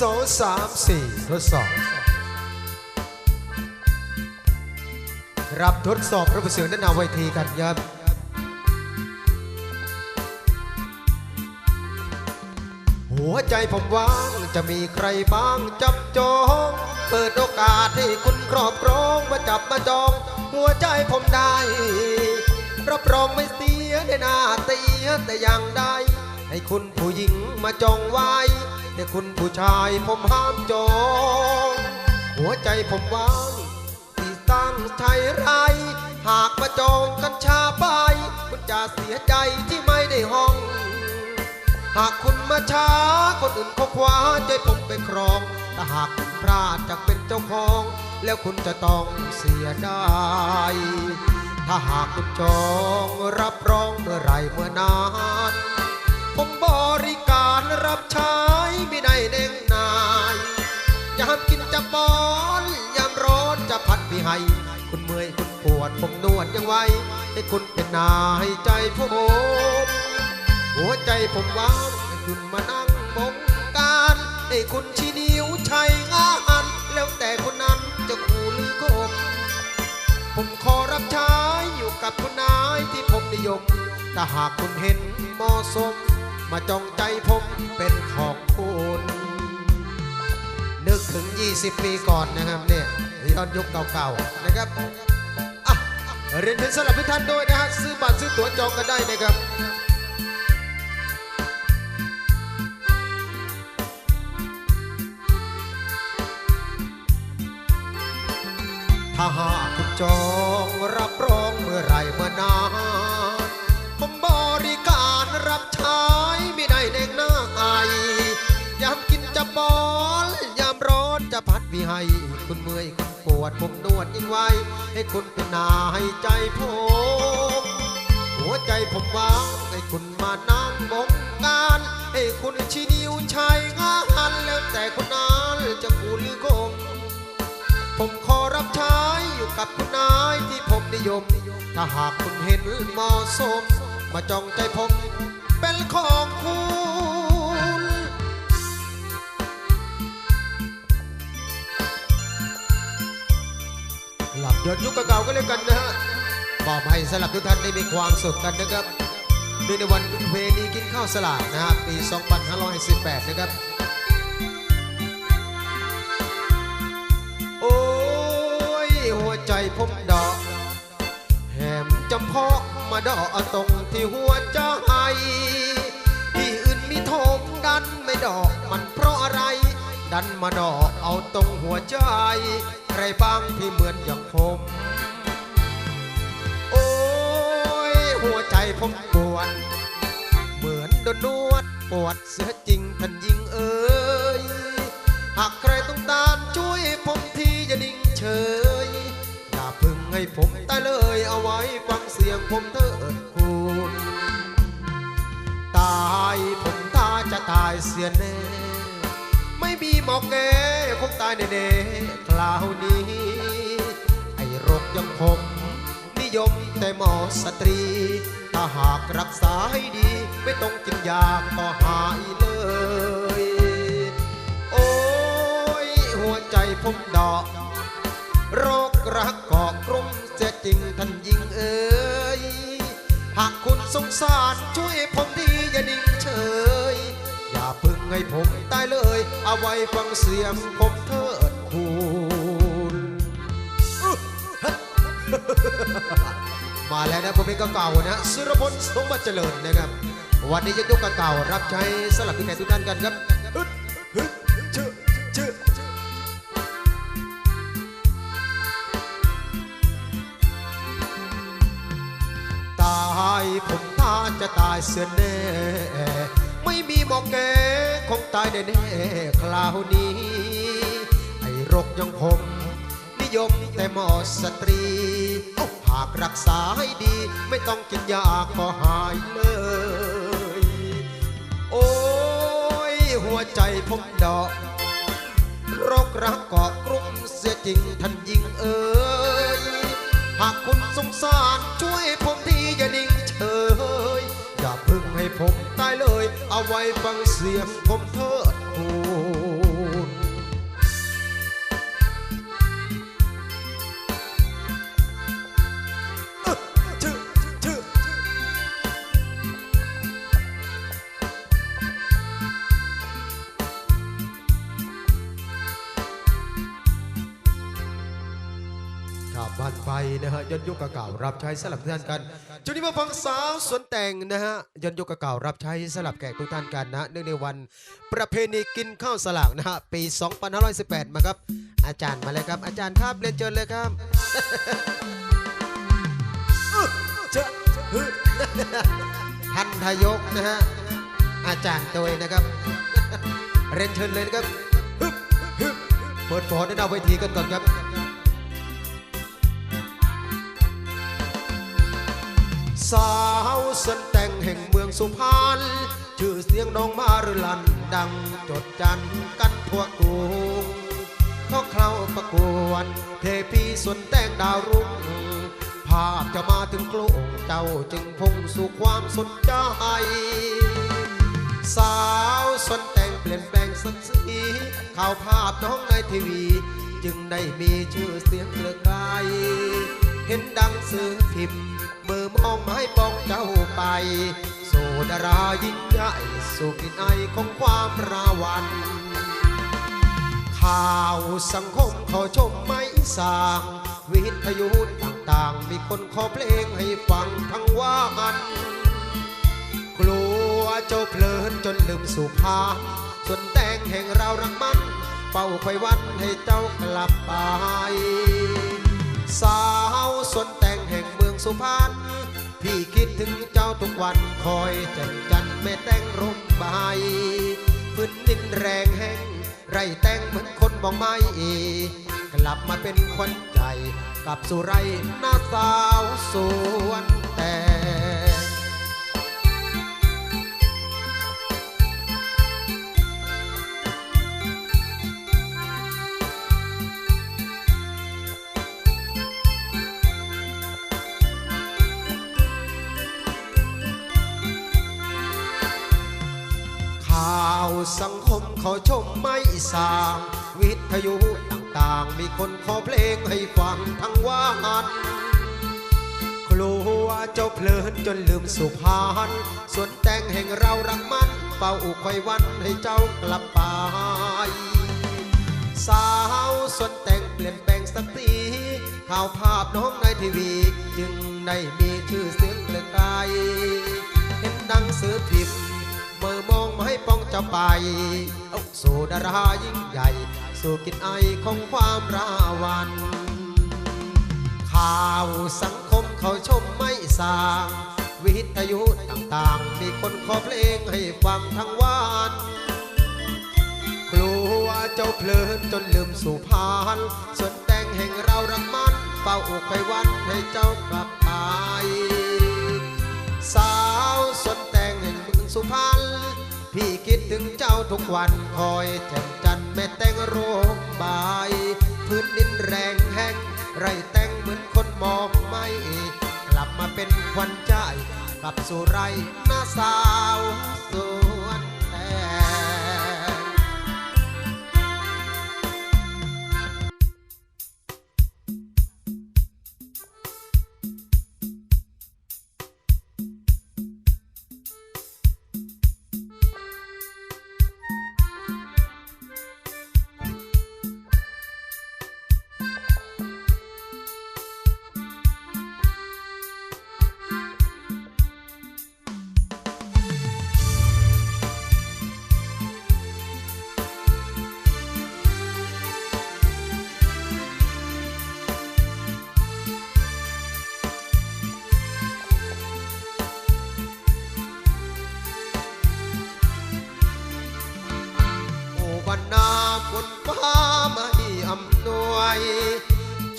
สองสามสี่ทดสอบ รับทดสอบระบบเสียงด้านหน้าเวทีกันครับหัวใจผมว่างจะมีใครบ้างจับจอง เปิดโอกาสให้คุณครอบครองมาจับมาจอง หัวใจผมได้ รับรองไม่เสียได้หน้าเตียแต่อย่างใดให้คุณผู้หญิงมาจองไว้ แต่คุณผู้ชายผมห้ามจอง หัวใจผมว่างที่ตั้งใจไร หากมาจองกันชาไป คุณจะเสียใจที่ไม่ได้ห้อง หากคุณมาช้าคนอื่นเขาคว้าใจผมไปครองถ้าหากคุณพลาดจากเป็นเจ้าของ แล้วคุณจะต้องเสียได้ถ้าหากคุณจองรับรองเมื่อไรเมื่อนาน จะพัดพี่ให้คุณเมื่อยคุณปวดผมนวดยังไวให้คุณเป็นนายใจผมหัวใจผมว่างให้คุณมานั่งบงการให้คุณชี้นิ้วใช้งานแล้วแต่คนนั้นจะขู่หรือโกงผมขอรับใช้อยู่กับคุณนายที่ผมนิยมถ้าหากคุณเห็นเหมาะสม มาจองใจผมเป็นของคุณ นึกถึง 20 ปีก่อนนะครับเนี่ยย้อนยุคเก่าๆนะครับเรียนถึงสำหรับทุกท่านด้วยนะฮะซื้อบัตรซื้อตั๋วจองกันได้นะครับถ้าหากคุณจองรับรองเมื่อไรเมื่อนานผมบริการรับใช้ไม่ได้เน่งหน้าอายยามกินจะบอล มร้อนจะพัดวิให้คุณเมื่อยคุณปวดผมนวดยิ่งไว้ ให้คุณเป็นนายใจผม หัวใจผมว่างให้คุณมานั่งบงการ ให้คุณชี้นิ้วใช้งานแล้วแต่คนนั้นจะกูหรือกงผมขอรับใช้อยู่กับคุณนายที่ผมนิยม ถ้าหากคุณเห็นเหมาะสม มาจองใจผมเป็นของคุณ ย้อนยุคเก่าๆก็แล้วกันนะฮะมอบให้สำหรับทุกท่านได้มีความสุขกันนะครับเนื่องในวันเพณีกินข้าวสลากนะฮะปี 2518 นะครับ โอ้ย หัวใจผมดอก แหมจำเพาะมาดอกตรงที่หัวใจที่อื่นมีโถมดันไม่ดอกมันเพราะอะไร ดันมาดอกเอาตรงหัวใจ ใครบ้างที่เหมือนอย่างผม โอ้ย หัวใจผมปวด เหมือนโดนนวด ปวดเสียจริงท่านยิงเอ้ย หากใครต้องการช่วยผมทีอย่านิ่งเฉย อย่าพึ่งให้ผมตายเลยเอาไว้ฟังเสียงผมเถิดคุณตายผมตาจะตายเสียแน่ ไม่มีหมอกแกคงตายแน่ๆคราวนี้ ไอ้โรคยังผมนิยมแต่หมอสตรี ถ้าหากรักษาให้ดี ไม่ต้องกินยาก็หายเลย โอ้ย หัวใจผมดอก โรครักกาะกลุ่มเสียจริงท่านยิงเอ๋ยหากคุณสงสารช่วยผมทีอย่านิ่งเฉย ให้ผมตายเลย เอาไว้ฟังเสียงผมเถิดคุณมาแล้วนะผมเองก็เก่านะสุรพลสมบัติเจริญนะครับ วันนี้ยกยกเก่ารับใช้สลับพี่แขกทุกท่านกันครับตายผมตาจะตายเสียแน่ ม่มีหมอกแกคงตายแน่ๆคราวนี้ ไอ้โรคยังผม นิยมแต่หมอสตรี หากรักษาให้ดี ไม่ต้องกินยาก็หายเลย โอ้ย หัวใจผมดอกโรครักเกาะกลุ่มเสียจริงท่านยิงเอ๋ยหากคุณสงสารช่วยผมทีอย่านิ่ง ตายเลย เอาไว้ฟังเสียงผมเถิด อนยุคเก่ารับใช้สลับทุกท่านกันจุดนี้มาฟังสาวสวนแต่งนะฮะย้อนยุคเก่ารับใช้สลับแขกทุกท่านกันนะเนื่องในวันประเพณีกินข้าวสลากนะฮะปี 2518 มาครับ อาจารย์มาเลยครับ อาจารย์ครับเรียนเชิญเลยครับท่านทายกนะฮะอาจารย์ตัวเองนะครับ เรียนเชิญเลยนะครับเปิดฟอนในหน้าเวทีกันก่อนครับ สาวสันแต่งแห่งเมืองสุพรรณชื่อเสียงน้องมารุลันดังจดจันกันทั่วกรุงเขาเข้าประกวดเทพีสวนแต่งดาวรุ่งภาพจะมาถึงกรุงเจ้าจึงพุ่งสู่ความสนใจ สาวสนแต่งเปลี่ยนแปลงสักสีข่าวภาพน้องในทีวี จึงได้มีชื่อเสียงเกลือไกล เห็นดังสื่อพิมพ์มือมองไม้ปองเจ้าไปโซดารายิ่งใหญ่สู่กลินไอของความราวัน ข่าวสังคมเขาชมไม่สาง วิทยุต่างๆ มีคนขอเพลงให้ฟังทั้งว่ามันกลัวเจ้าเพลินจนลืมสุภาส่วนแต่งแห่งเรารักมันเป่าไฟวันให้เจ้ากลับไป สาวสนแต่งแห่งเมืองสุพรรณพี่คิดถึงเจ้าทุกวันคอยจันจันแม่แต่งร่มใบพื้นดินแรงแห้งไรแต่งเหมือนคนมองไม่กลับมาเป็นคนใจกับสุไรหน้าสาวสวนางวิทยุต่างๆ มีคนขอเพลงให้ฟังทั้งว่านกลัวเจ้าเพลินจนลืมสุพรรณส่วนแต่งแห่งเรารักมันเป่าอุคอยวันให้เจ้ากลับไป สาวส่วนแต่งเปลี่ยนแปลงสักทีข่าวภาพน้องในทีวี จึงได้มีชื่อเสียงเลือไกลเห็นดังสือพิมพ์ ป้องจะไป สู่ดารายิ่งใหญ่ สู่กินไอของความราวัน ข่าวสังคมเขาชมไม่สาง วิทยุต่างๆ มีคนขอเพลงให้ฟังทั้งวันกลัวเจ้าเพลินจนลืมสุพรรณส่วนแต่งแห่งเรารักมันเป่าอกไปวันให้เจ้ากลับไป ทุกวันคอยแจ่มจันทร์แม่แต่งโรงบาย พื้นดินแรงแห้งไรแต่งเหมือนคนมองไม่กลับมาเป็นควันใจกลับสู่ไรหน้าสาวสวน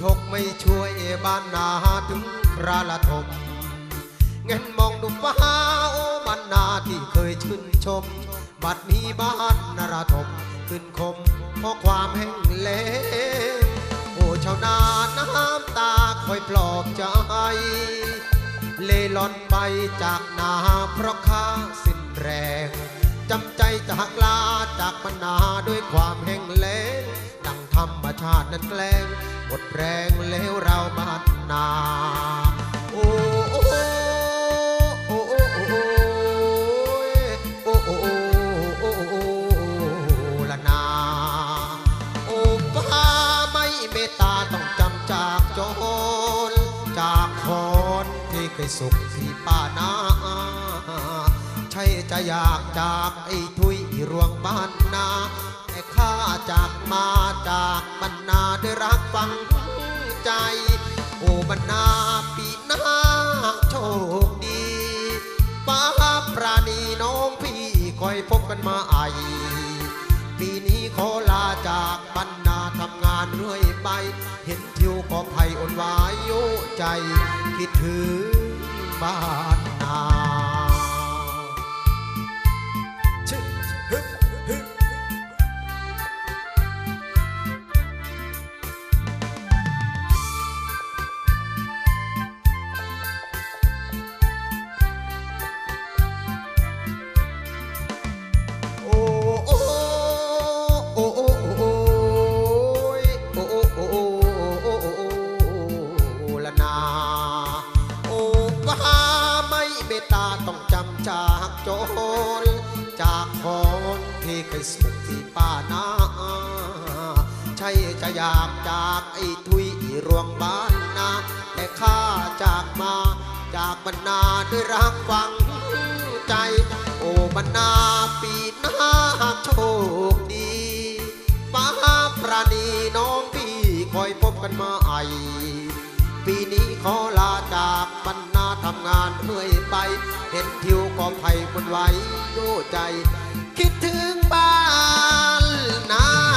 ชคไม่ช่วยบ้านนาถึงคราละทมเงินมองดูฟ้าโอ้บรรณาที่เคยชื่นชม บัดนี้บ้านนาราทมขึ้นคมเพราะความแห้งแล้งโอ้ชาวนาน้ำตาคอยปลอบใจ เล่ล่อนไปจากนาเพราะข้าสิ้นแรง จำใจจากลาจากบรรณาด้วยความแห้งแล้งดังธรรมชาตินั้นแกล้งหมดแรงแล้วเราบานนาโอ้โอ้โอ้โอ้โอ้โอ้โอ้โอ้โอ้โอ้ละนาโอ้ฟ้าไม่เมตตาต้องจำจากจอเคยสุขที่ป้านา ช่จะอยากจากไอ้ทุยรวงบ้านนา แต่ข้าจากมาจากบรรณาด้วยรักฟังใจ โอ้บรรณาปีหน้าโชคดีป้าปราณีน้องพี่คอยพบกันมาไอปีนี้ขอลาจากบรรณาทำงานเรื่อยไป เห็นทิวขอภัยอ่อนหวายโยใจ คิดถึงบ้าน อยากจากไอ้ทุยรวงบ้านนา แต่ข้าจากมาจากบรรณาด้วยรักฟังใจ โอ้บรรณาปีหน้าโชคดีป้าปราณีน้องพี่คอยพบกันมาไอปีนี้ขอลาจากบรรณาทำงานเรื่อยไป เห็นทิวก็ไผ่บนไหวโยใจ คิดถึงบ้านนา